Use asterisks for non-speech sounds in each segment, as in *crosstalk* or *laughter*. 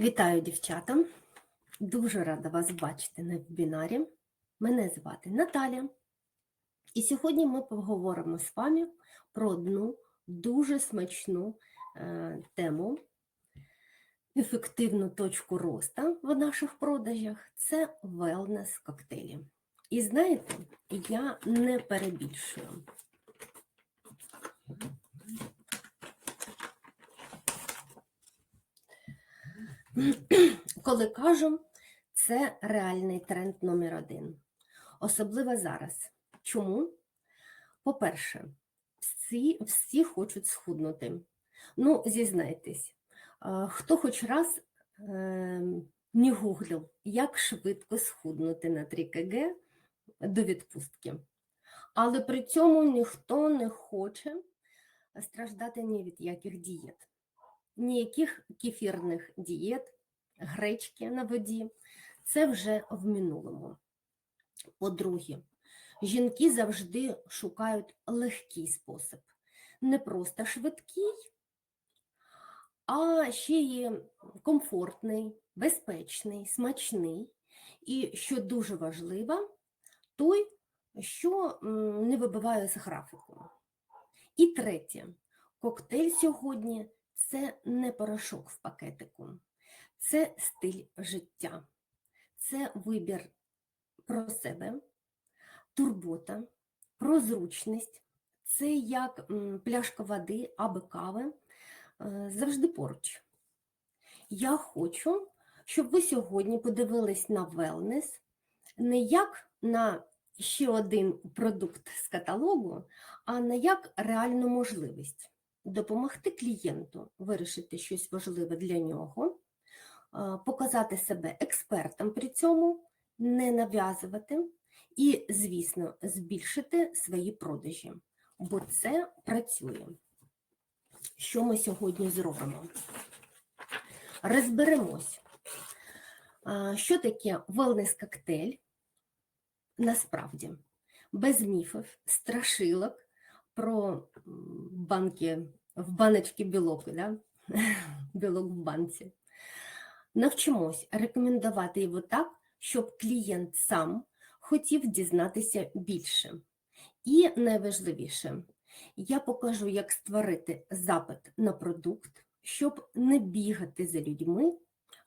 Вітаю, дівчата! Дуже рада вас бачити на вебінарі. Мене звати Наталя. І сьогодні ми поговоримо з вами про одну дуже смачну е, тему, ефективну точку росту в наших продажах це wellness коктейлі. І знаєте, я не перебільшую. Коли кажу, це реальний тренд номер один. Особливо зараз. Чому? По-перше, всі, всі хочуть схуднути. Ну, зізнайтесь, хто хоч раз е, не гуглив, як швидко схуднути на 3 кг до відпустки. Але при цьому ніхто не хоче страждати ні від яких дієт ніяких кефірних дієт, гречки на воді. Це вже в минулому. По-друге, жінки завжди шукають легкий спосіб. Не просто швидкий, а ще й комфортний, безпечний, смачний. І, що дуже важливо, той, що не вибиває з графіку. І третє, коктейль сьогодні це не порошок в пакетику, це стиль життя, це вибір про себе, турбота, про зручність, це як пляшка води або кави е, завжди поруч. Я хочу, щоб ви сьогодні подивились на велнес не як на ще один продукт з каталогу, а на як реальну можливість допомогти клієнту вирішити щось важливе для нього, показати себе експертом при цьому, не нав'язувати і, звісно, збільшити свої продажі, бо це працює. Що ми сьогодні зробимо? Розберемось, що таке wellness коктейль насправді, без міфів, страшилок, про банки, в баночці білок, да? *laughs* білок в банці. Навчимось рекомендувати його так, щоб клієнт сам хотів дізнатися більше. І найважливіше, я покажу, як створити запит на продукт, щоб не бігати за людьми,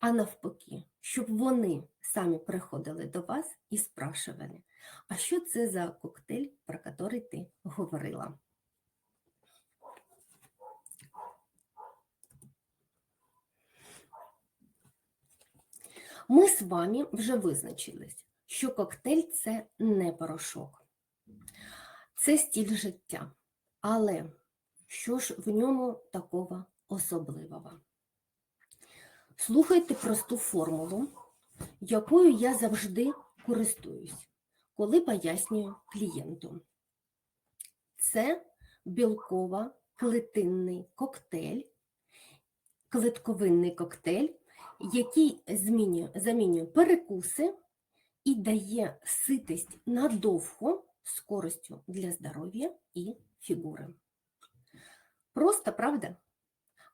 а навпаки, щоб вони самі приходили до вас і спрашували, а що це за коктейль, про який ти говорила? Ми з вами вже визначились, що коктейль це не порошок, це стіль життя. Але що ж в ньому такого особливого? Слухайте просту формулу, якою я завжди користуюсь, коли пояснюю клієнту. Це білкова клетинний коктейль, клетковинний коктейль, який змінює, замінює перекуси і дає ситість надовго з користю для здоров'я і фігури. Просто правда?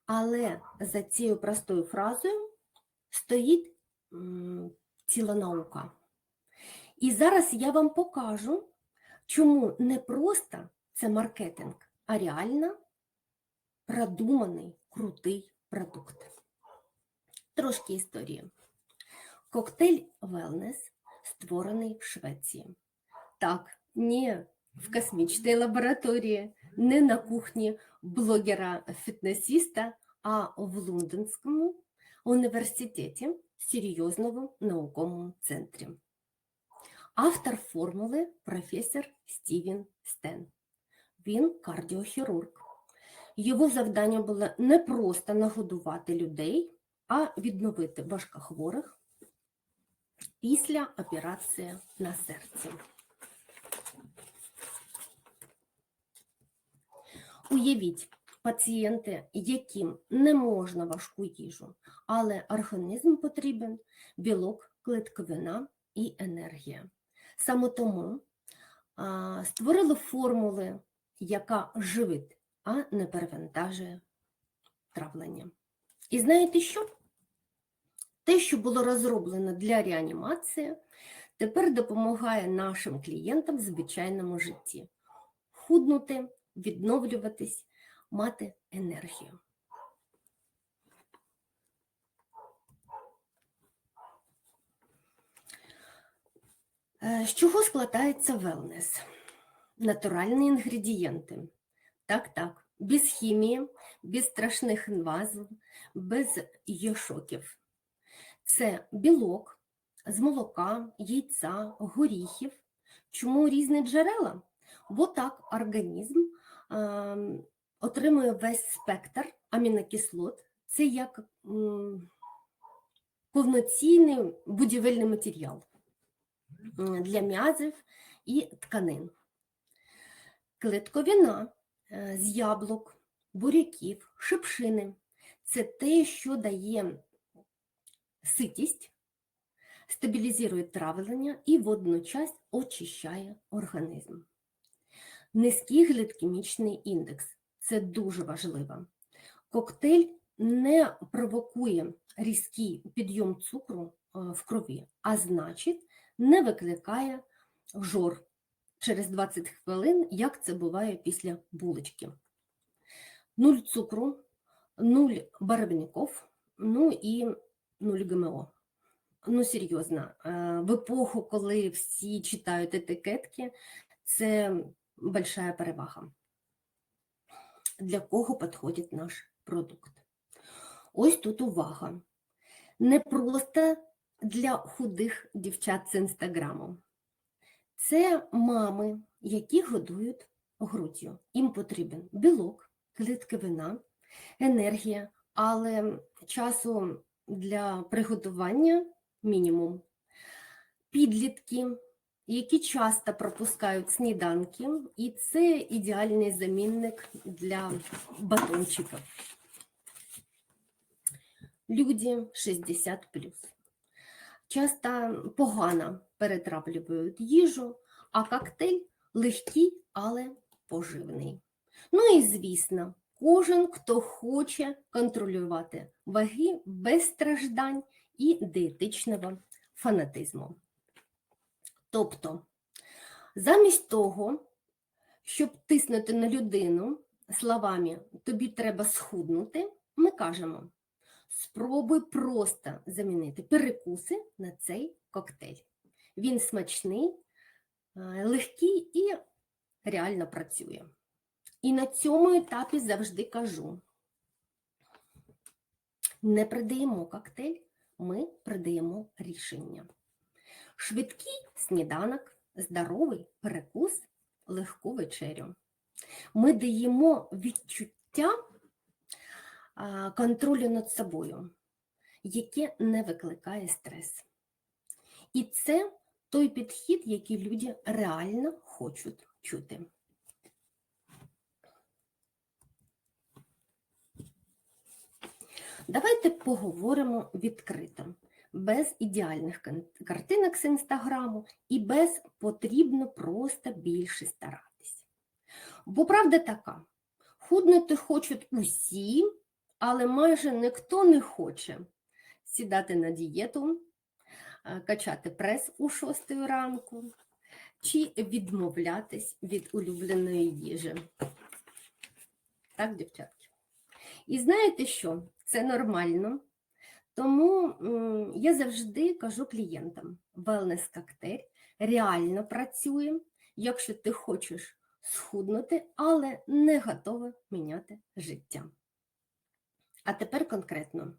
Але за цією простою фразою стоїть ціла наука. І зараз я вам покажу, чому не просто це маркетинг, а реально продуманий крутий продукт. Трошки історії. Коктейль Wellness створений в Швеції. Так, не в космічній лабораторії, не на кухні блогера-фітнесіста, а в Лондонському університеті серйозному науковому центрі. Автор формули професор Стівен Стен. Він кардіохірург. Його завдання було не просто нагодувати людей, а відновити важкохворих після операції на серці. Уявіть, пацієнти, яким не можна важку їжу, але організм потрібен білок, клетковина і енергія. Саме тому а, створили формули, яка живить, а не перевантажує травлення. І знаєте що? Те, що було розроблено для реанімації, тепер допомагає нашим клієнтам в звичайному житті худнути, відновлюватись, мати енергію. З чого складається велнес? Натуральні інгредієнти. Так, так, без хімії, без страшних інвазів, без йошоків. Це білок з молока, яйця, горіхів. Чому різні джерела? Бо так організм е, отримує весь спектр амінокислот. Це як м, повноцінний будівельний матеріал для м'язів і тканин. Клетковина е, з яблук, буряків, шипшини це те, що дає ситість, стабілізує травлення і водночас очищає організм. Низький глікемічний індекс це дуже важливо. Коктейль не провокує різкий підйом цукру е, в крові, а значить, не викликає жор через 20 хвилин, як це буває після булочки. Нуль цукру, нуль барвників, ну і нуль ГМО. Ну, серйозно, е, в епоху, коли всі читають етикетки, це большая перевага. Для кого підходить наш продукт? Ось тут увага. Не просто для худих дівчат з інстаграму. Це мами, які годують груддю. Їм потрібен білок, клітковина, енергія, але часу для приготування мінімум. Підлітки, які часто пропускають сніданки, і це ідеальний замінник для батончиків. Люди 60 часто погано перетравлюють їжу, а коктейль легкий, але поживний. Ну і звісно, кожен, хто хоче контролювати ваги без страждань і диетичного фанатизму. Тобто, замість того, щоб тиснути на людину словами тобі треба схуднути, ми кажемо, спробуй просто замінити перекуси на цей коктейль. Він смачний, е, легкий і реально працює. І на цьому етапі завжди кажу: не придаємо коктейль, ми придаємо рішення. Швидкий сніданок, здоровий перекус, легку вечерю. Ми даємо відчуття контролю над собою, яке не викликає стрес. І це той підхід, який люди реально хочуть чути. Давайте поговоримо відкрито, без ідеальних картинок з інстаграму і без потрібно просто більше старатися. Бо правда така, худнути хочуть усі, але майже ніхто не хоче сідати на дієту, качати прес у 6 ранку чи відмовлятись від улюбленої їжі. Так, дівчатки? І знаєте що? Це нормально. Тому я завжди кажу клієнтам: wellness коктейль реально працює, якщо ти хочеш схуднути, але не готова міняти життя. А тепер конкретно,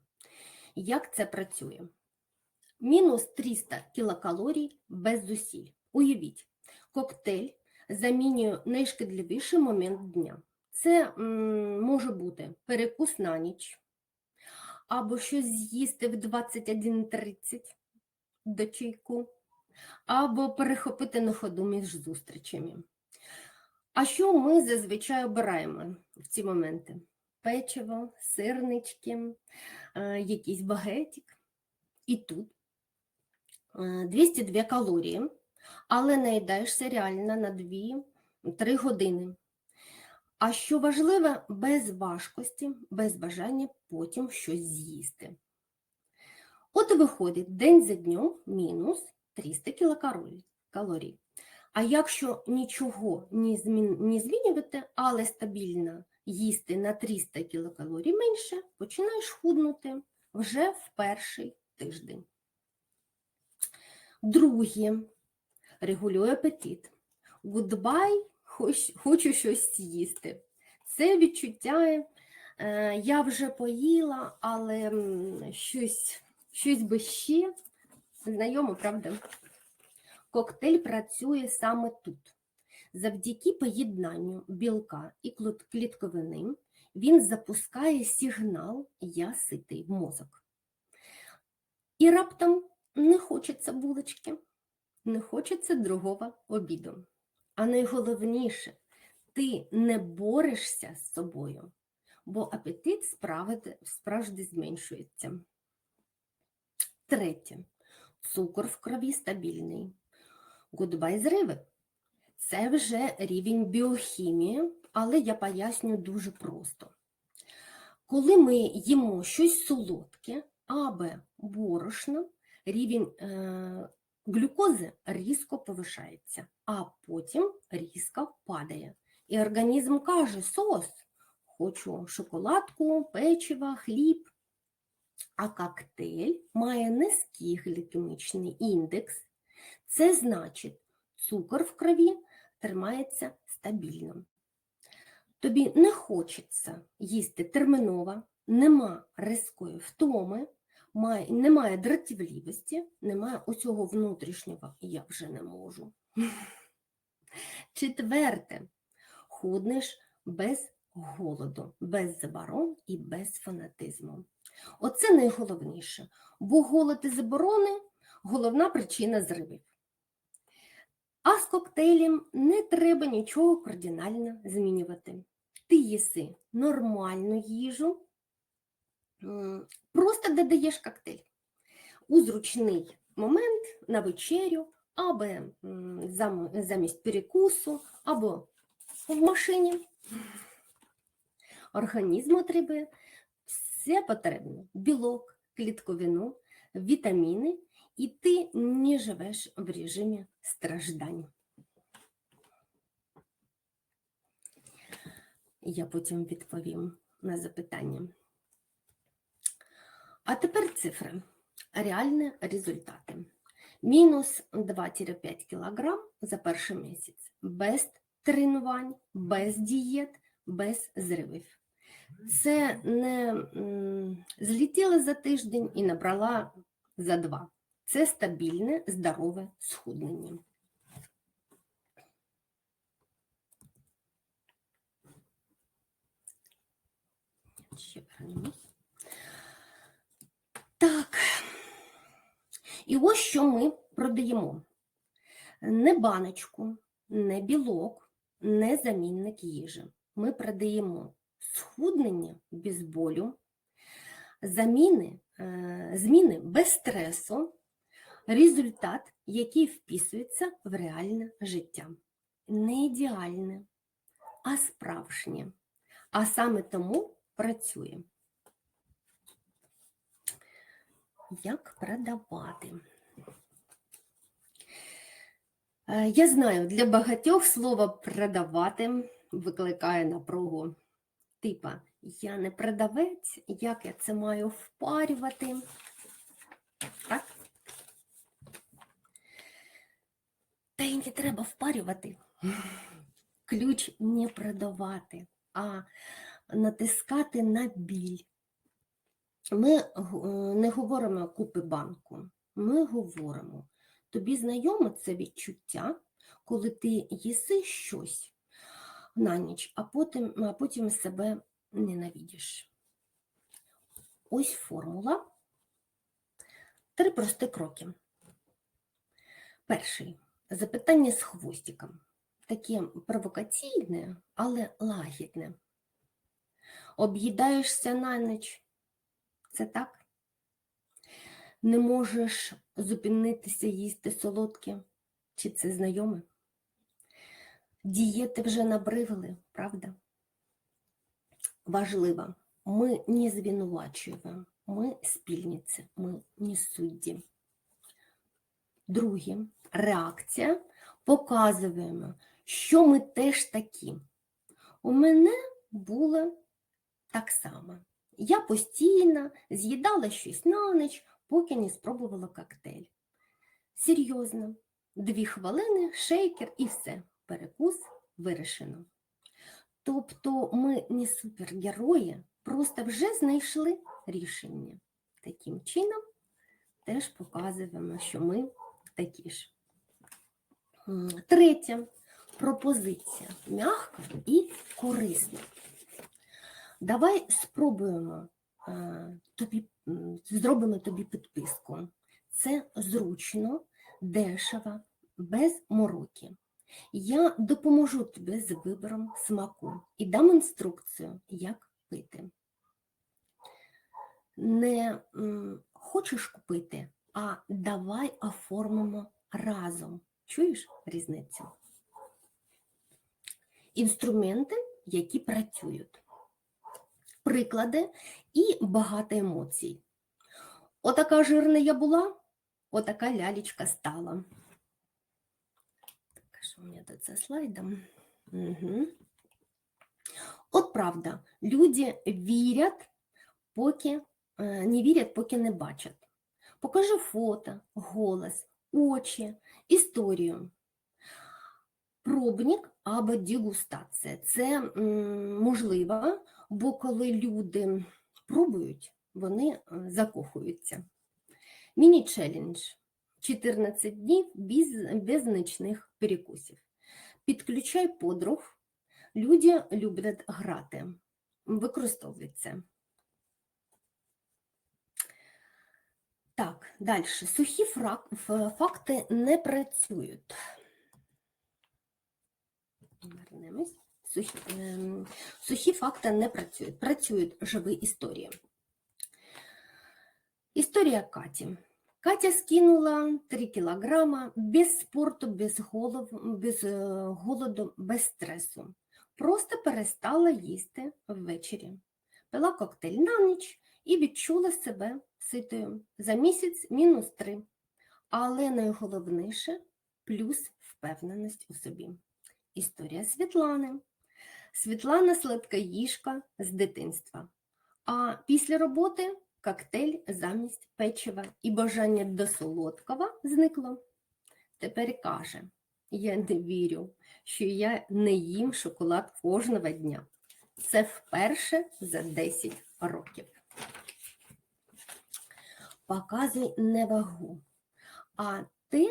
як це працює? Мінус 300 кілокалорій без зусиль. Уявіть, коктейль замінює найшкідливіший момент дня. Це м, може бути перекус на ніч, або щось з'їсти в 21.30 до чайку, або перехопити на ходу між зустрічами. А що ми зазвичай обираємо в ці моменти? Печиво, сирнички, якийсь багетик. І тут 202 калорії, але наїдаєшся реально на 2-3 години. А що важливе, без важкості, без бажання потім щось з'їсти. От і виходить день за днем мінус 300 кілокалорій. А якщо нічого не змінювати, але стабільно їсти на 300 кілокалорій менше, починаєш худнути вже в перший тиждень. Друге, регулює апетит. Хоч, хочу щось з'їсти. Це відчуття, е, я вже поїла, але щось, щось би ще. Знайомо, правда? Коктейль працює саме тут. Завдяки поєднанню білка і клітковини він запускає сигнал Я ситий в мозок. І раптом не хочеться булочки, не хочеться другого обіду. А найголовніше, ти не борешся з собою, бо апетит справді, зменшується. Третє. Цукор в крові стабільний. Гудбай зриви. Це вже рівень біохімії, але я поясню дуже просто. Коли ми їмо щось солодке або борошно, рівень е, глюкози різко повишається, а потім різко падає. І організм каже: сос, хочу шоколадку, печиво, хліб. А коктейль має низький глікемічний індекс. Це значить, цукор в крові тримається стабільно. Тобі не хочеться їсти терміново, нема різкої втоми, має, немає дратівливості, немає усього внутрішнього я вже не можу. *laughs* Четверте, худнеш без голоду, без заборон і без фанатизму. Оце найголовніше, бо голод і заборони головна причина зривів. А з коктейлем не треба нічого кардинально змінювати. Ти їси нормальну їжу, просто додаєш коктейль у зручний момент на вечерю, або замість перекусу, або в машині. Організм отримує все потрібне: білок, клітковину, вітаміни, і ти не живеш в режимі страждань. Я потім відповім на запитання. А тепер цифри. Реальні результати. Мінус 2-5 кг за перший місяць. Без тренувань, без дієт, без зривів. Це не м, злетіла за тиждень і набрала за два. Це стабільне, здорове схуднення. Так. І ось що ми продаємо. Не баночку, не білок, не замінник їжі. Ми продаємо схуднення без болю, заміни, е, зміни без стресу, результат, який вписується в реальне життя. Не ідеальне, а справжнє. А саме тому працює. Як продавати? Е, Я знаю, для багатьох слово продавати викликає напругу. Типа, я не продавець, як я це маю впарювати? Так? Та й не треба впарювати. Ключ не продавати, а натискати на біль. Ми не говоримо купи банку, ми говоримо, тобі знайоме це відчуття, коли ти їси щось на ніч, а потім, а потім себе ненавидиш. Ось формула. Три прості кроки. Перший запитання з хвостиком. Таке провокаційне, але лагідне. Об'їдаєшся на ніч. Це так? Не можеш зупинитися їсти солодке? Чи це знайоме? Дієти вже набригли, правда? Важливо, ми не звинувачуємо, ми спільниці, ми не судді. Друге, реакція. Показуємо, що ми теж такі. У мене було так само. Я постійно з'їдала щось на ніч, поки не спробувала коктейль. Серйозно, дві хвилини, шейкер і все. Перекус вирішено. Тобто ми не супергерої, просто вже знайшли рішення. Таким чином теж показуємо, що ми такі ж. Третє пропозиція м'яка і корисна. Давай спробуємо е, тобі, зробимо тобі підписку. Це зручно, дешево, без мороки. Я допоможу тобі з вибором смаку і дам інструкцію, як пити. Не хочеш купити, а давай оформимо разом. Чуєш різницю? Інструменти, які працюють. Приклади і багато емоцій. Отака жирна я була, отака лялечка стала. Так, що у мене тут за слайдом? Угу. От правда, люди вірять, поки е, не вірять, поки не бачать. Покажи фото, голос, очі, історію. Пробник або дегустація. Це можливо, бо коли люди пробують, вони е, закохуються. Міні-челендж. 14 днів без, без нічних перекусів. Підключай подруг. Люди люблять грати. Використовується. Так, далі. Сухі факти не працюють. Сухі, ем, сухі факти не працюють. Працюють живі історії. Історія Каті. Катя скинула 3 кілограма без спорту, без, голов, без е, голоду, без стресу. Просто перестала їсти ввечері. Пила коктейль на ніч і відчула себе ситою. За місяць мінус 3. Але найголовніше плюс впевненість у собі. Історія Світлани. Світлана сладкоїжка з дитинства. А після роботи коктейль замість печива і бажання до солодкого зникло. Тепер каже: Я не вірю, що я не їм шоколад кожного дня. Це вперше за 10 років. Показуй не вагу, а те,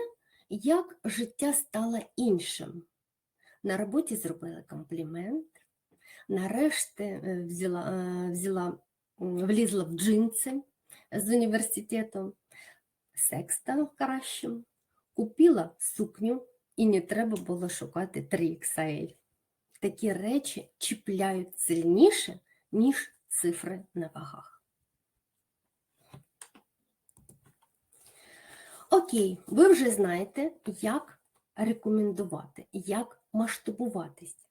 як життя стало іншим. На роботі зробили комплімент, нарешті е, взяла, е, взяла, влізла в джинси з університету, секс став кращим, купила сукню і не треба було шукати 3XL. Такі речі чіпляють сильніше, ніж цифри на вагах. Окей, ви вже знаєте, як рекомендувати, як масштабуватись.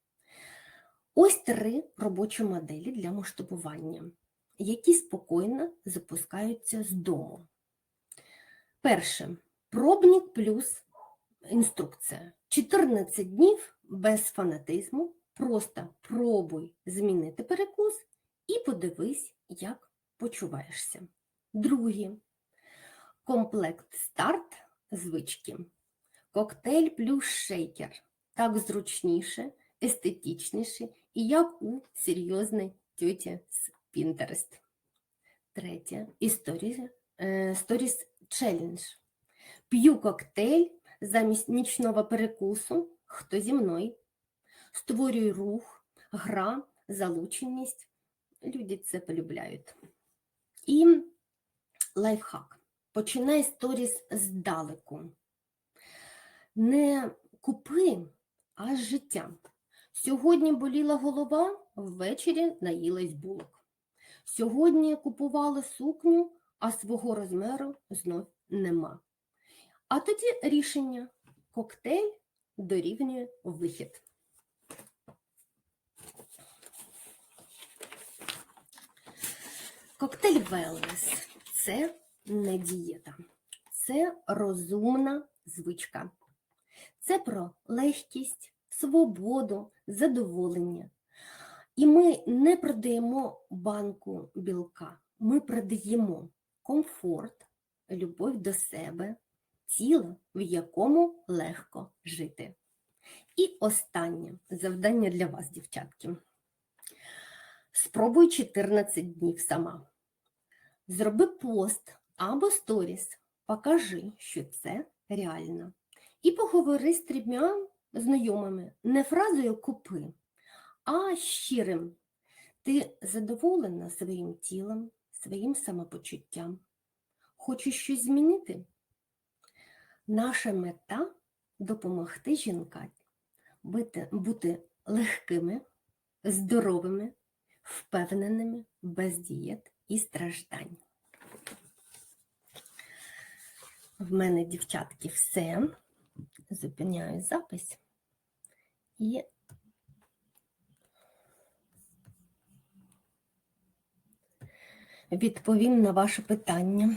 Ось три робочі моделі для масштабування, які спокійно запускаються з дому. Перше пробник плюс інструкція. 14 днів без фанатизму. Просто пробуй змінити перекус і подивись, як почуваєшся. Друге комплект старт звички. Коктейль плюс шейкер. Так зручніше, естетичніше і як у серйозної тьоті з Pinterest. Третє сторіс челендж. П'ю коктейль замість нічного перекусу. Хто зі мною? Створюю рух, гра, залученість. Люди це полюбляють. І лайфхак. Починай сторіс здалеку. Не купи, а життя. Сьогодні боліла голова, ввечері наїлась булок. Сьогодні купувала сукню, а свого розміру знов нема. А тоді рішення коктейль дорівнює вихід. Коктейль Wellness – це не дієта, це розумна звичка. Це про легкість, свободу, задоволення. І ми не продаємо банку білка, ми продаємо комфорт, любов до себе, тіло, в якому легко жити. І останнє завдання для вас, дівчатки. Спробуй 14 днів сама. Зроби пост або сторіс, покажи, що це реально. І поговори з трьома знайомими не фразою купи, а щирим. Ти задоволена своїм тілом, своїм самопочуттям. Хочеш щось змінити? Наша мета допомогти жінкам бути, легкими, здоровими, впевненими, без дієт і страждань. В мене, дівчатки, все. Зупиняю запис і відповім на ваше питання.